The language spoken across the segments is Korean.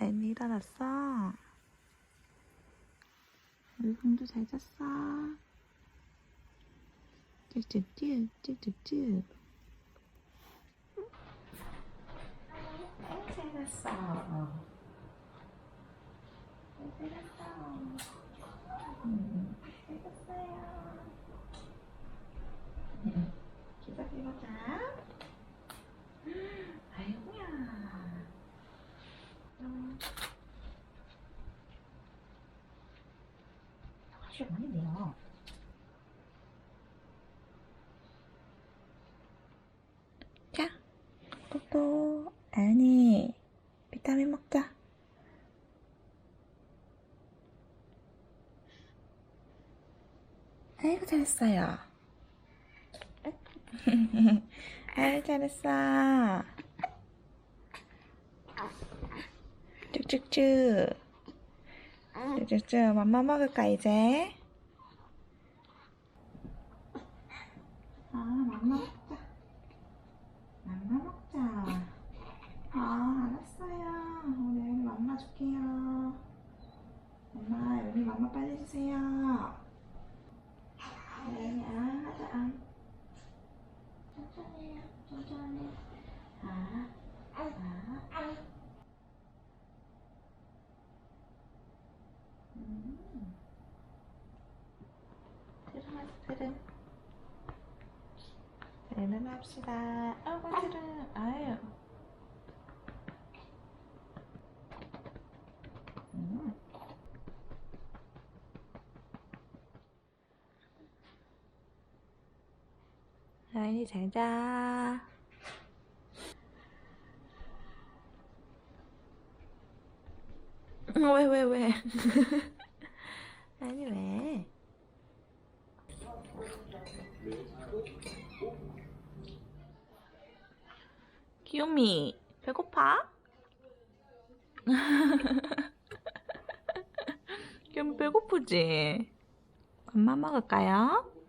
웬 일어났어? 얼굴도 잘 잤어. 쭈쭈쭈, 쭈쭈쭈. 잘 잤어. 잘 잤어. 음, 잘 잤어요. 기다려보자. 아이고야. 음. 확실히 많이 내요. 자, 뽀뽀. 아니, 비타민 먹자. 아이고, 잘했어요. 아이고, 잘했어. 쭉쭉쭉. 쭉쭉쭉. 맘마 먹을까, 이제? 아, 맘마 먹자. 맘마 먹자. 아, 알았어요. 우리 여기 맘마 줄게요. 엄마, 여기 맘마 빨리 주세요. 여기, 아, 하자, 아. 천천히 해요, 천천히. 아, 아, 아. 음. 트름하자, 트름. 트름 합시다. 아이고, 트름. 아유. 음. 아이니 잘 자. 왜, 왜, 왜? 아니, 왜? 귀요미, 배고파? 귀요미 배고프지? 엄마 먹을까요?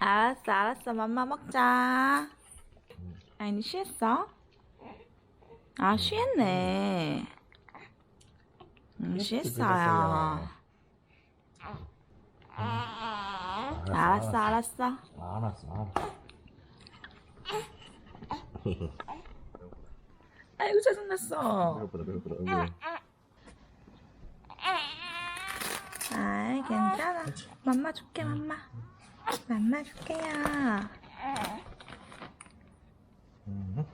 알았어, 알았어. 맘마 먹자. 아니, 쉬었어? 아, 쉬었네. 응, 쉬었어요. 알았어, 알았어. 알았어, 알았어. 아이고, 짜증났어. 배고프다, 배고프다. 응. 아이, 괜찮아. 맘마 줄게, 맘마. 맘마 줄게요. 음.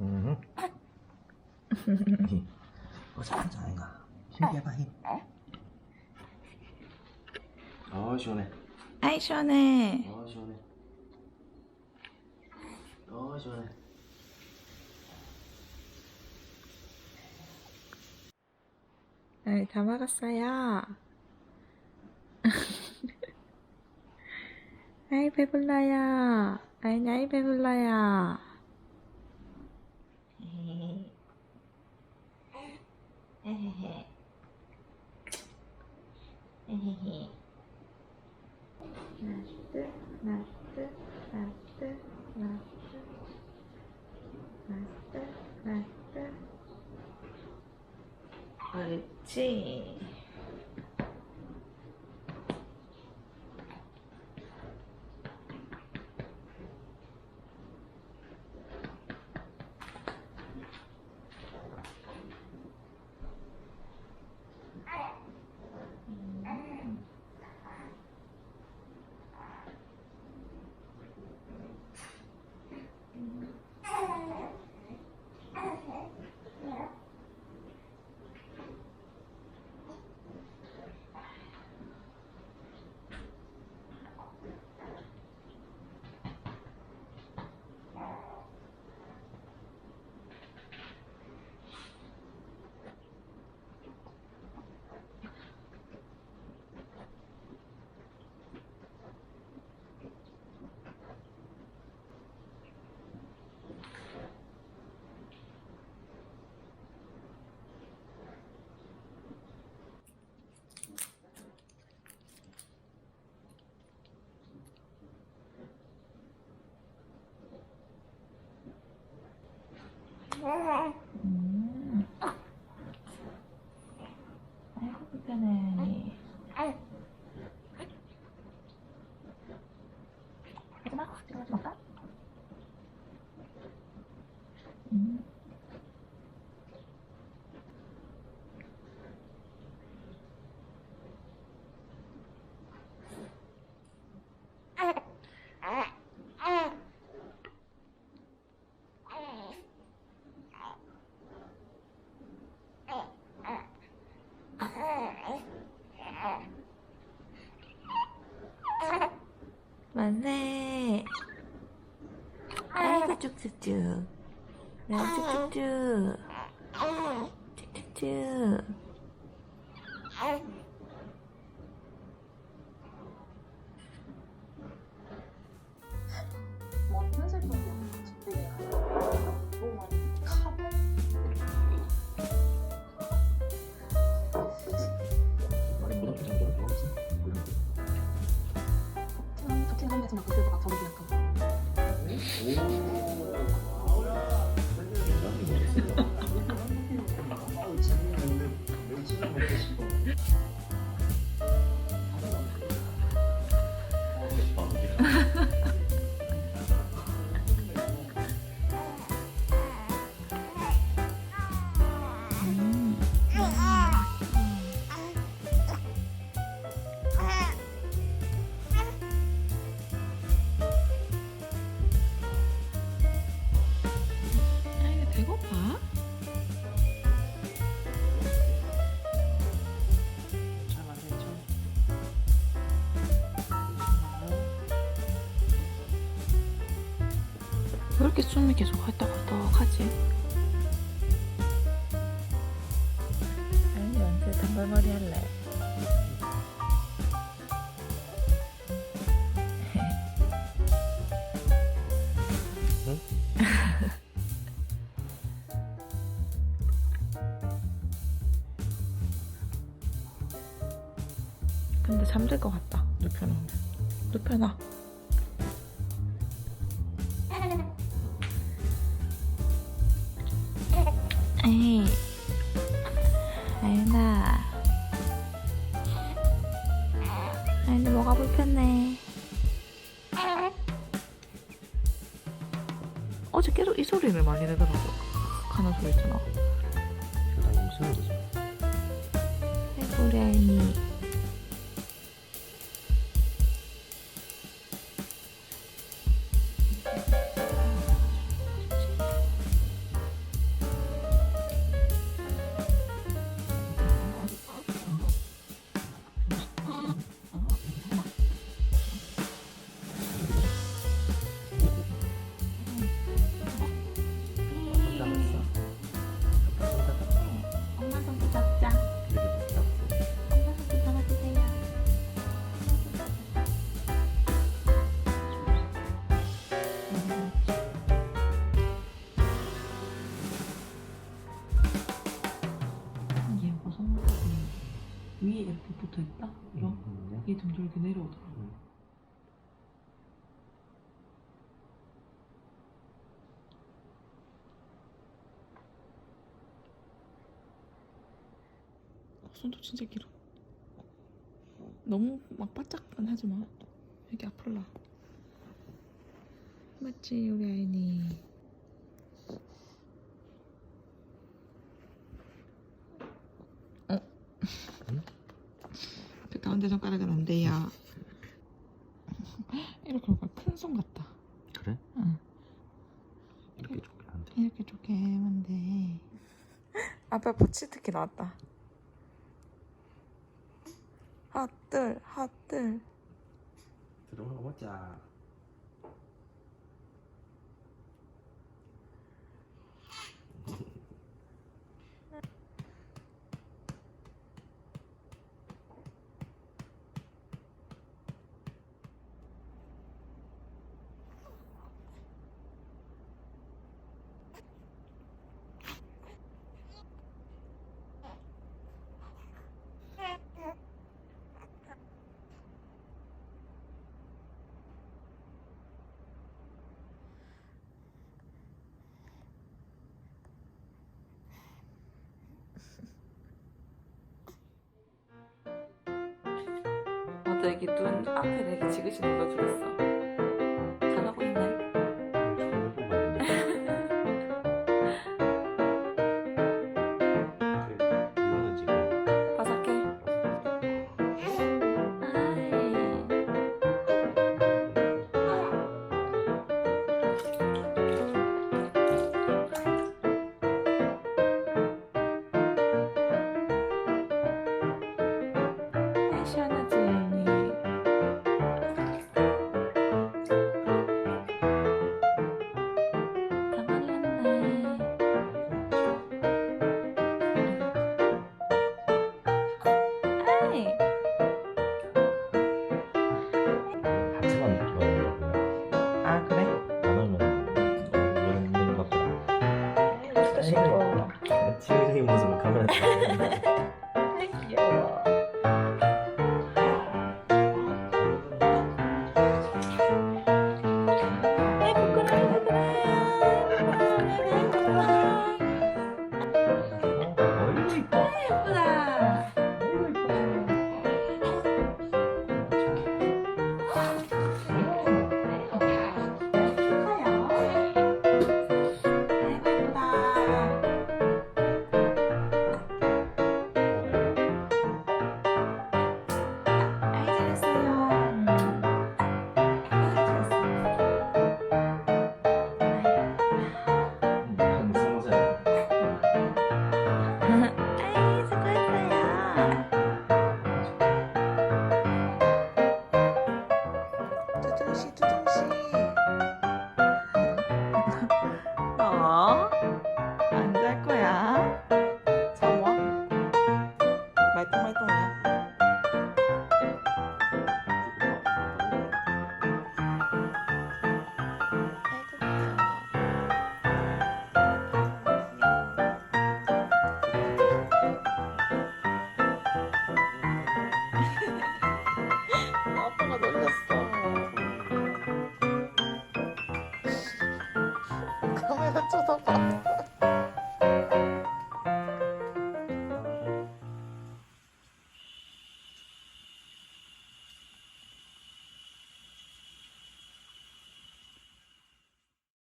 음. 어, 잘한잘가 힘 빼봐, 힘. 어, 시원해. 아이, 시원해. 어, 시원해. 어, 시원해. 아이, 다 먹었어요. 아이, 배불러요. 아이, 아이, 배불러요. 에헤헤. 에헤헤. Sim. Mẹ! 만세. 아이고 쭉쭉쭉. 아이고 쭉쭉쭉. 쭉쭉쭉. 막 저기 약간. 아이고 이렇게 숨이 계속 헐떡헐떡 하지? 아니 언제 단발머리 할래? 에이. 아윤아. 아윤이 뭐가 불편해? 어제 계속 이 소리를 많이 내더라고 가는 소리 있잖아 붙어 있다? 이런? 음, 이게 점점 이렇게 내려오더라고 음. 어, 손도 진짜 길어 너무 막 바짝만 하지 마 여기 아플라 맞지 우리 아이니 가운데 손가락은 안 돼요 이렇게 하면 큰손 같다 그래? 응 이렇게 좋게 안 돼. 이렇게 좋게 하면 돼. 아빠 버치 특히 나왔다. 핫들, 핫들. 들어가 보자. 대기 눈 앞에 내게 지그시 눌러주겠어. gente.